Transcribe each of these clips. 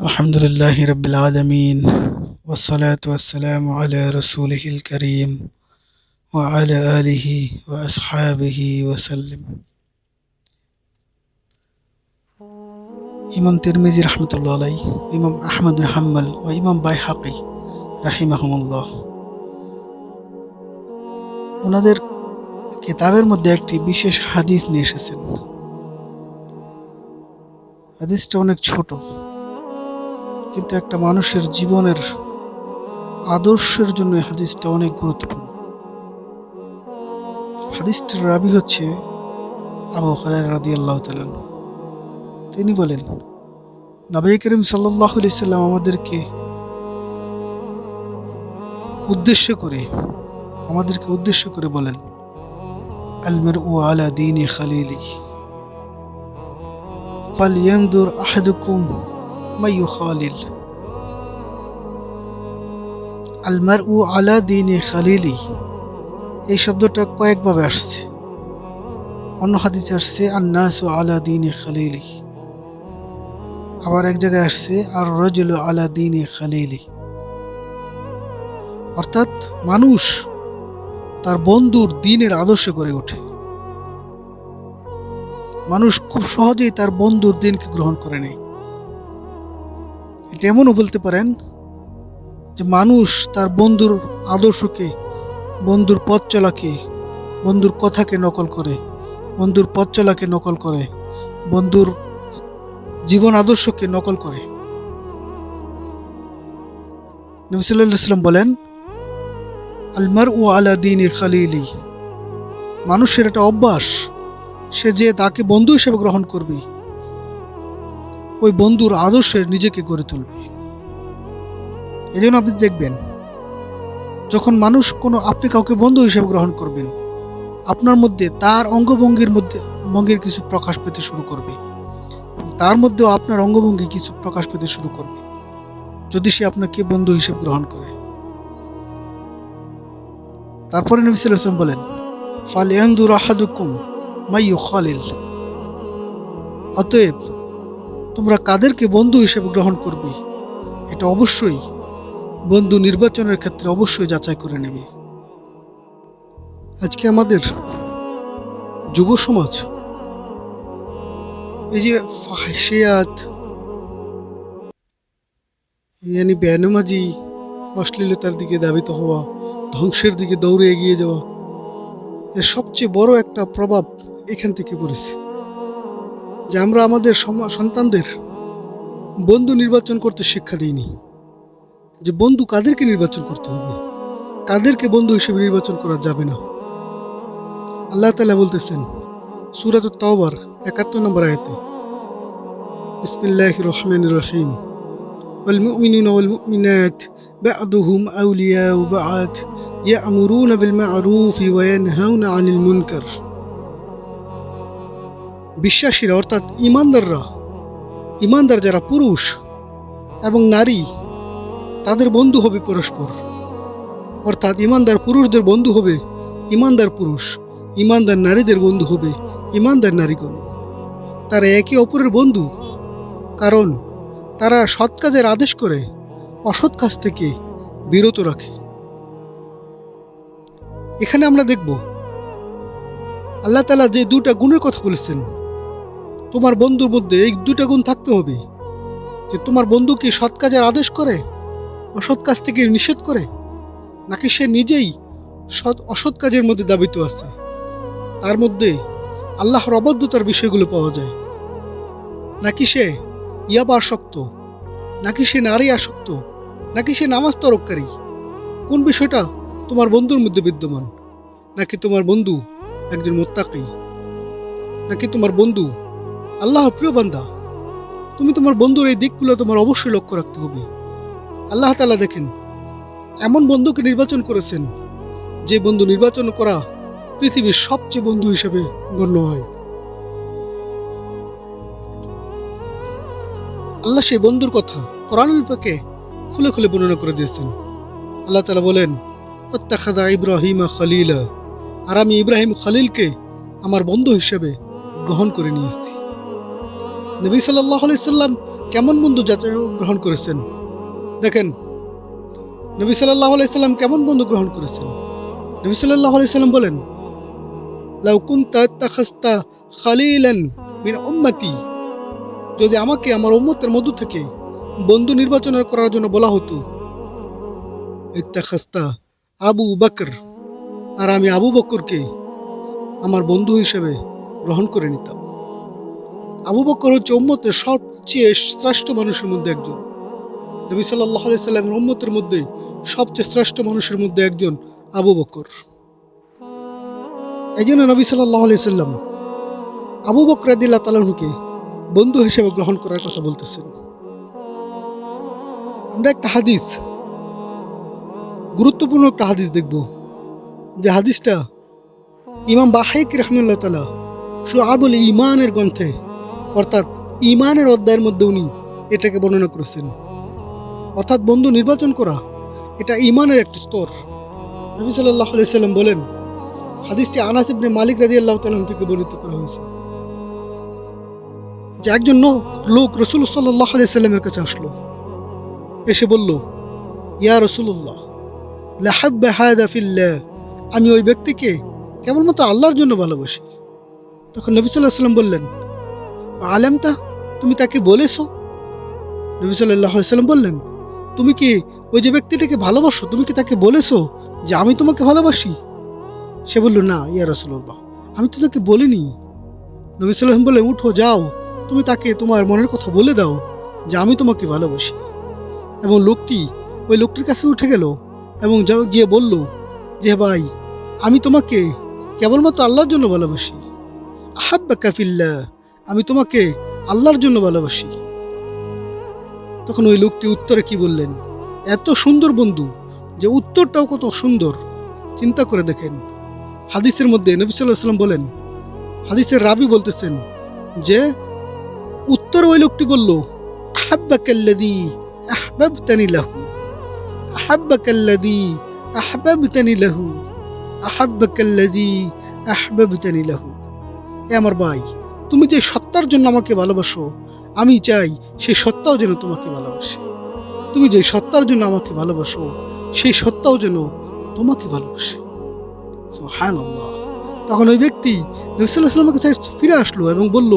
আলহামদুলিল্লাহ রবিল আলমিন ওসলাত ওসালাম আলা রসুলহিল করিম ও আলা আলিহি ও আসহাবিহি ওসাল্লিম ইমাম তিরমিজি রহমতুল্লাহ আলাই ইমাম আহমদ হাম্মাল ও ইমাম বাই হাকি রাহিমাহমুল্লাহ। ওনাদের কিতাবের মধ্যে একটি বিশেষ হাদিস নিয়ে এসেছেন। হাদিসটা অনেক ছোট। কিন্তু একটা মানুষের জীবনের আদর্শের জন্য হাদিসটা অনেক গুরুত্বপূর্ণ। হাদিসটার রাবি হচ্ছে আবু হরাই রাদি আল্লাহ তিনি বলেন, নবী করিম সাল্লাহ সাল্লাম আমাদেরকে উদ্দেশ্য করে, আমাদেরকে উদ্দেশ্য করে বলেন আলমের ও আলা দিন খালিলি ফালিয়ানদুর আহাদুকুম মাইয়ু খালিল আলমার উ আলা দিনে খালিলি এই শব্দটা কয়েকভাবে আসছে। অন্য হাদিতে আসছে, আন্নাস ও আলা দিনে খালিলি। আবার এক জায়গায় আসছে আর রজুল আলা দিনে খালিলি। অর্থাৎ মানুষ তার বন্ধুর দিনের আদর্শ করে ওঠে। মানুষ খুব সহজেই তার বন্ধুর দিনকে গ্রহণ করে নেয়। এটা এমনও বলতে পারেন যে মানুষ তার বন্ধুর আদর্শকে, বন্ধুর পথ চলাকে, বন্ধুর কথাকে নকল করে, বন্ধুর পথ চলাকে নকল করে, বন্ধুর জীবন আদর্শকে নকল করে। নবিসাল্লাম বলেন আলমার ও আলা দিন খালিলি মানুষের একটা অভ্যাস, সে যে তাকে বন্ধু হিসেবে গ্রহণ করবে ওই বন্ধুর আদর্শে নিজেকে গড়ে তুলবে। এই জন্য আপনি দেখবেন, যখন মানুষ কোনো আপনি কাউকে বন্ধু হিসেবে গ্রহণ করবেন, আপনার মধ্যে তার অঙ্গভঙ্গির মধ্যে, ভঙ্গির কিছু প্রকাশ পেতে শুরু করবে। তার মধ্যেও আপনার অঙ্গভঙ্গি কিছু প্রকাশ পেতে শুরু করবে। যদি সে আপনাকে বন্ধু হিসেবে গ্রহণ করে। তারপরে নবী সাল্লাম বলেন, ফাল ইয়ানদুর আহাদুকুম মাইয়ু খালিল অতএব তোমরা কাদেরকে বন্ধু হিসেবে গ্রহণ করবে? এটা অবশ্যই। বন্ধু নির্বাচনের ক্ষেত্রে অবশ্যই যাচাই করে নেবে। আজকে আমাদের যুব সমাজ, এই যে ফাহিয়াত ইয়ানি বেনমাজি অশ্লীলতার দিকে দাবিত হওয়া, ধ্বংসের দিকে দৌড়ে এগিয়ে যাওয়া, এর সবচেয়ে বড় একটা প্রভাব এখান থেকে পড়েছে। যে আমরা আমাদের সন্তানদের বন্ধু নির্বাচন করতে শিক্ষা দিইনি যে বন্ধু কাদেরকে নির্বাচন করতে হবে কাদেরকে বন্ধু হিসেবে নির্বাচন করা যাবে না আল্লাহ তালা বলতেছেন সুরাত তাওবার একাত্তর নম্বর আয়তে বিসমিল্লাহ রহমান রহিম والمؤمنون والمؤمنات بعضهم أولياء بعض يأمرون بالمعروف وينهون عن المنكر বিশ্বাসীরা, অর্থাৎ ইমানদাররা, ইমানদার যারা পুরুষ এবং নারী, তাদের বন্ধু হবে পরস্পর। অর্থাৎ ইমানদার পুরুষদের বন্ধু হবে ইমানদার পুরুষ, ইমানদার নারীদের বন্ধু হবে ইমানদার নারীগণ। তারা একে অপরের বন্ধু, কারণ তারা সৎ কাজের আদেশ করে, অসৎ কাজ থেকে বিরত রাখে। এখানে আমরা দেখব, আল্লাহ তালা যে দুটা গুণের কথা বলেছেন তোমার বন্ধুর মধ্যে এই দুটা গুণ থাকতে হবে। যে তোমার বন্ধু কি সৎ কাজের আদেশ করে, অসৎ কাজ থেকে নিষেধ করে, নাকি সে নিজেই সৎ, অসৎ কাজের মধ্যে দাবিত আছে? তার মধ্যে আল্লাহর অবদ্ধতার বিষয়গুলো পাওয়া যায়। নাকি সে ইয়াবা আসক্ত? নাকি সে নারী আসক্ত? নাকি সে নামাজ তরককারী? কোন বিষয়টা তোমার বন্ধুর মধ্যে বিদ্যমান? নাকি তোমার বন্ধু একজন মোত্তাকি? নাকি তোমার বন্ধু আল্লাহ, প্রিয় বান্দা, তুমি তোমার বন্ধুর এই দিকগুলো তোমার অবশ্যই লক্ষ্য রাখতে হবে। আল্লাহ তালা দেখেন, এমন বন্ধুকে নির্বাচন করেছেন, যে বন্ধু নির্বাচন করা পৃথিবীর সবচেয়ে বন্ধু হিসেবে গণ্য হয়। আল্লাহ সেই বন্ধুর কথা কোরআনুল পাকে খুলে খুলে বর্ণনা করে দিয়েছেন। আল্লাহ তালা বলেন অত্যাখাদা ইব্রাহিমা খলিলা, আর আমি ইব্রাহিম খলিলকে আমার বন্ধু হিসেবে গ্রহণ করে নিয়েছি। নবী সাল্লাহ সাল্লাম কেমন বন্ধু যাচাই গ্রহণ করেছেন? দেখেন, নবী সাল্লাহ আলাইসাল্লাম কেমন বন্ধু গ্রহণ করেছেন? নবী সাল্লাহ আলাইসাল্লাম বলেন, লাউ কুনতা তাখাস্তা খালিলান মিন উম্মতি। যদি আমাকে আমার উম্মতের মধ্য থেকে বন্ধু নির্বাচন করার জন্য বলা হতো ইত্তাখাস্তা আবু বকর। আর আমি আবু বকরকে আমার বন্ধু হিসেবে গ্রহণ করে নিতাম। আবু বকর হচ্ছে উম্মতের সবচেয়ে শ্রেষ্ঠ মানুষের মধ্যে একজন। নবী সাল্লাহ সাল্লামের উম্মতের মধ্যে সবচেয়ে শ্রেষ্ঠ মানুষের মধ্যে একজন আবু বকর। এই জন্য নবী সাল্লাহ সাল্লাম আবু বকর আদিল্লা তালাহুকে বন্ধু হিসেবে গ্রহণ করার কথা বলতেছেন। আমরা একটা হাদিস, গুরুত্বপূর্ণ একটা হাদিস দেখব, যে হাদিসটা ইমাম বাহাইক রহমুল্লাহ তালা সুআবুল ইমানের গ্রন্থে অর্থাৎ ইমানের অধ্যায়ের মধ্যে উনি এটাকে বর্ণনা করেছেন। অর্থাৎ বন্ধু, নির্বাচন করা, এটা ইমানের একটি স্তর। নবী সাল্লাহ সাল্লাম বলেন, হাদিসটি আনাস ইবনে মালিক রাজি আল্লাহ তালন থেকে বর্ণিত করা হয়েছে। যে একজন লোক রসুল সাল্লাহ সাল্লামের কাছে আসলো। এসে বলল, ইয়া রসুল্লাহ লাহাব্বা হায়দা ফিল্লাহ, আমি ওই ব্যক্তিকে কেবলমাত্র আল্লাহর জন্য ভালোবাসি। তখন নবী সাল্লাহ সাল্লাম বললেন আলেমতা তুমি তাকে বলেছ? নবী সাল্লাম বললেন, তুমি কি ওই যে ব্যক্তিটাকে ভালোবাসো? তুমি কি তাকে বলেছ যে আমি তোমাকে ভালোবাসি? সে বলল, না, ইয়া রসুল্লাহ আমি তো তাকে বলিনি। নবী সাল্লাম বলে উঠো, যাও, তুমি তাকে তোমার মনের কথা বলে দাও যে আমি তোমাকে ভালোবাসি। এবং লোকটি ওই লোকটির কাছে উঠে গেল এবং গিয়ে বলল, যে ভাই, আমি তোমাকে কেবলমাত্র আল্লাহর জন্য ভালোবাসি। আহাব্বা কাফিল্লা আমি তোমাকে আল্লাহর জন্য ভালোবাসি। তখন ওই লোকটি উত্তরে কি বললেন? এত সুন্দর বন্ধু যে উত্তরটাও কত সুন্দর। চিন্তা করে দেখেন। হাদিসের মধ্যে নবী সাল্লাহ সাল্লাম বলেন, হাদিসের রাবি বলতেছেন যে, উত্তর ওই লোকটি বলল আহাব্বাকাল্লাদি আহবাবতানি লাহু আহাব্বাকাল্লাদি আহবাবতানি লাহু আহাব্বাকাল্লাদি আহবাবতানি লাহু। এ আমার ভাই তুমি যে সত্তার জন্য আমাকে ভালোবাসো, আমি চাই সেই সত্তাও যেন তোমাকে ভালোবাসে। তুমি যে সত্তার জন্য আমাকে ভালোবাসো, সেই সত্তাও যেন তোমাকে ভালোবাসে। সুবহানাল্লাহ। তখন ওই ব্যক্তি নবিসাল্লাহ কাছে ফিরে আসলো এবং বলল,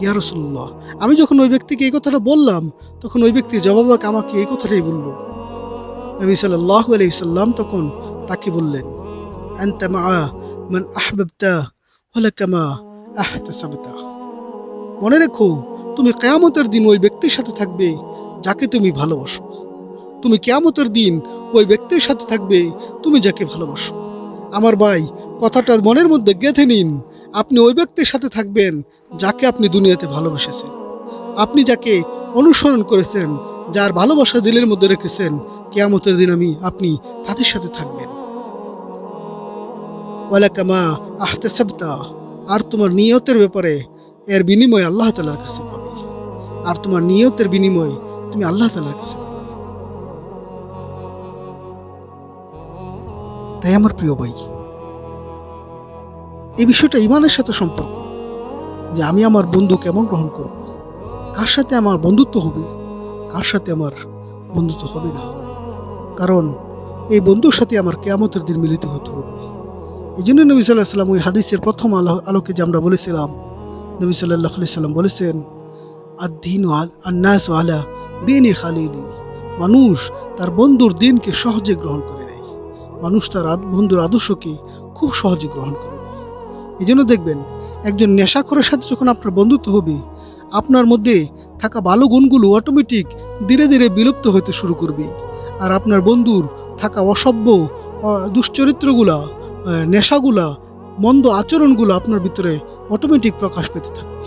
ইয়া রসুল্লাহ আমি যখন ওই ব্যক্তিকে এই কথাটা বললাম, তখন ওই ব্যক্তি জবাবাক আমাকে এই কথাটাই বলল। নবী সাল্লাহ আলাইসাল্লাম তখন তাকে বললেন, আনতা মা মান আহবাবতা ওয়ালাকা মা আহতাসাবতা। মনে রেখো, তুমি কেয়ামতের দিন ওই ব্যক্তির সাথে থাকবে যাকে তুমি ভালোবাসো। তুমি কেয়ামতের দিন ওই ব্যক্তির সাথে থাকবে তুমি যাকে ভালোবাসো। আমার ভাই, কথাটা মনের মধ্যে গেঁথে নিন, আপনি ওই ব্যক্তির সাথে থাকবেন যাকে আপনি দুনিয়াতে ভালোবেসেছেন। আপনি যাকে অনুসরণ করেছেন, যার ভালোবাসা দিলের মধ্যে রেখেছেন, কেয়ামতের দিন আমি, আপনি তাদের সাথে থাকবেন। ওয়ালাকামা আহতে সাবতা আর তোমার নিয়তের ব্যাপারে এর বিনিময় আল্লাহ তালার কাছে পাবে। আর তোমার নিয়তের বিনিময় তুমি আল্লাহ তালার কাছে তাই আমার প্রিয় ভাই, এই বিষয়টা ইমানের সাথে সম্পর্ক যে আমি আমার বন্ধু কেমন গ্রহণ করব? কার সাথে আমার বন্ধুত্ব হবে? কার সাথে আমার বন্ধুত্ব হবে না? কারণ এই বন্ধুর সাথে আমার কেয়ামতের দিন মিলিত হতে হবে। এই জন্য নবী সাল্লাহ সাল্লাম ওই হাদিসের প্রথম আলো, আলোকে যে আমরা বলেছিলাম নবী সাল্লাহ সাল্লাম বলেছেন আদিন আন্নাস আলা দিন খালিলি মানুষ তার বন্ধুর দিনকে সহজে গ্রহণ করে নেয়। মানুষ তার বন্ধুর আদর্শকে খুব সহজে গ্রহণ করে এই জন্য দেখবেন, একজন নেশাখরের সাথে যখন আপনার বন্ধুত্ব হবে, আপনার মধ্যে থাকা ভালো গুণগুলো অটোমেটিক ধীরে ধীরে বিলুপ্ত হতে শুরু করবে। আর আপনার বন্ধুর থাকা অসভ্য দুশ্চরিত্রগুলা নেশাগুলা, মন্দ আচরণগুলো আপনার ভিতরে অটোমেটিক প্রকাশ পেতে থাকবে।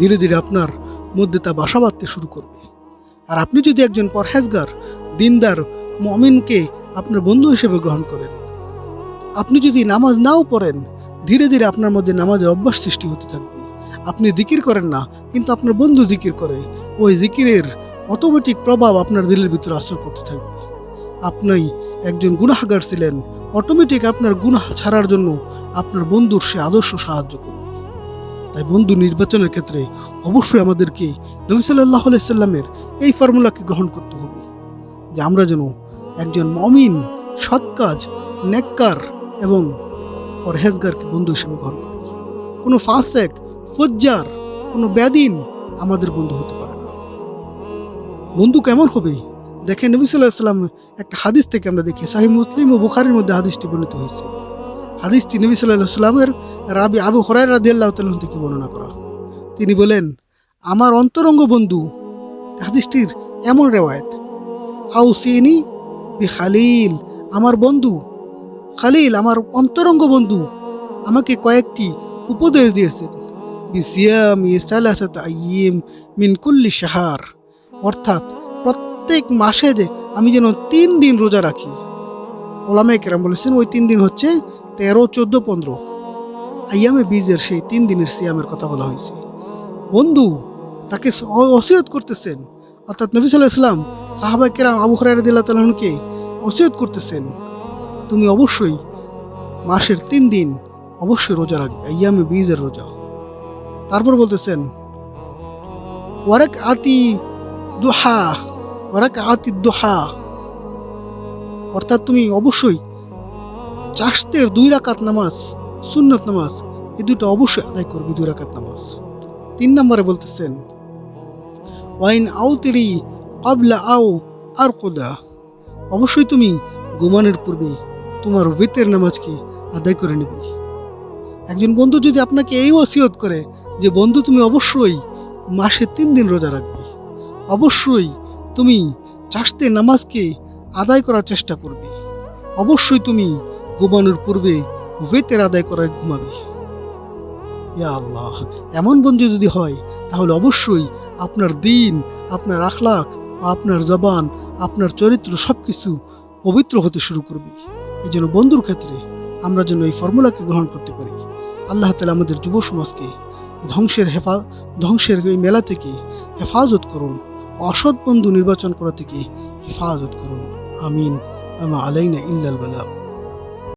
ধীরে ধীরে আপনার মধ্যে তা বাসা বাঁধতে শুরু করবে। আর আপনি যদি একজন পরহেজগার, দিনদার, মমিনকে আপনার বন্ধু হিসেবে গ্রহণ করেন, আপনি যদি নামাজ নাও পড়েন, ধীরে ধীরে আপনার মধ্যে নামাজের অভ্যাস সৃষ্টি হতে থাকবে। আপনি জিকির করেন না, কিন্তু আপনার বন্ধু জিকির করে। ওই জিকিরের অটোমেটিক প্রভাব আপনার দিলের ভিতরে আসর করতে থাকবে। আপনি একজন গুনাহগার ছিলেন, অটোমেটিক আপনার গুনাহ ছাড়ার জন্য আপনার বন্ধুর সে আদর্শ সাহায্য করবে। তাই বন্ধু নির্বাচনের ক্ষেত্রে অবশ্যই আমাদেরকে নবী সাল্লাহ সাল্লামের এই ফর্মুলাকে গ্রহণ করতে হবে যে আমরা যেন একজন মমিন, সৎ কাজ, নেককার এবং পরহেজগারকে বন্ধু হিসেবে গ্রহণ করি। কোনো ফাসেক, ফজ্জার, কোনো ব্যাদিন আমাদের বন্ধু হতে পারে না। বন্ধু কেমন হবে? দেখেন নবী সাল্লাহ সাল্লাম একটা হাদিস থেকে আমরা দেখি সাহি মুসলিম ও বুখারির মধ্যে হাদিসটি বর্ণিত হয়েছে। হাদিসটি নবী সাল্লাহ সাল্লামের রাবি আবু হরাই রাদি আল্লাহ তাল্লাহ থেকে বর্ণনা করা। তিনি বলেন, আমার অন্তরঙ্গ বন্ধু, হাদিসটির এমন রেওয়ায়ত, আউসিনি বি খালিল আমার বন্ধু, খালিল, আমার অন্তরঙ্গ বন্ধু, আমাকে কয়েকটি উপদেশ দিয়েছেন। মিন কুল্লি শাহার, অর্থাৎ প্রত্যেক মাসে যে আমি যেন তিন দিন রোজা রাখি। ওলামে কেরাম বলেছেন, ওই তিন দিন হচ্ছে তেরো, চোদ্দ, পনেরো। আইয়ামে বীজের সেই তিন দিনের সিয়ামের কথা বলা হয়েছে। বন্ধু, তাকে অসিয়ত করতেছেন। অর্থাৎ নবী ইসলাম সাহাবা কেরাম আবু হরাইরদুল্লাহ তালকে অসিয়ত করতেছেন। তুমি অবশ্যই মাসের তিন দিন অবশ্যই রোজা রাখবে, আইয়ামে বীজের রোজা। তারপর বলতেছেন ওয়ারাক আতি দোহা ওয়ারাক আতি দোহা। অর্থাৎ তুমি অবশ্যই চাষতের দুই রাকাত নামাজ, সুন্নত নামাজ, এই দুটো অবশ্যই আদায় করবে দুই রাকাত নামাজ। তিন নম্বরে বলতেছেন, ওয়াইন আউতেরি কাবলা আও আর কোদা অবশ্যই তুমি ঘুমানোর পূর্বে তোমার বেতের নামাজকে আদায় করে নেবে। একজন বন্ধু যদি আপনাকে এই ওসিয়ত করে যে, বন্ধু, তুমি অবশ্যই মাসে তিন দিন রোজা রাখবে। অবশ্যই তুমি চাষতে নামাজকে আদায় করার চেষ্টা করবে। অবশ্যই তুমি ঘুমানোর পূর্বে বেতের আদায় করার ঘুমাবে। ইয়া আল্লাহ, এমন বন্ধু যদি হয়, তাহলে অবশ্যই আপনার দিন, আপনার আখলাক আপনার জবান, আপনার চরিত্র সব কিছু পবিত্র হতে শুরু করবে। এই জন্য বন্ধুর ক্ষেত্রে আমরা যেন এই ফর্মুলাকে গ্রহণ করতে পারি। আল্লাহ তালা আমাদের যুব সমাজকে ধ্বংসের হেফা, ধ্বংসের এই মেলা থেকে হেফাজত করুন, অসৎ বন্ধু নির্বাচন করা থেকে হেফাজত করুন। আমিন। আমা আলাইনা ইল্লাল বালা।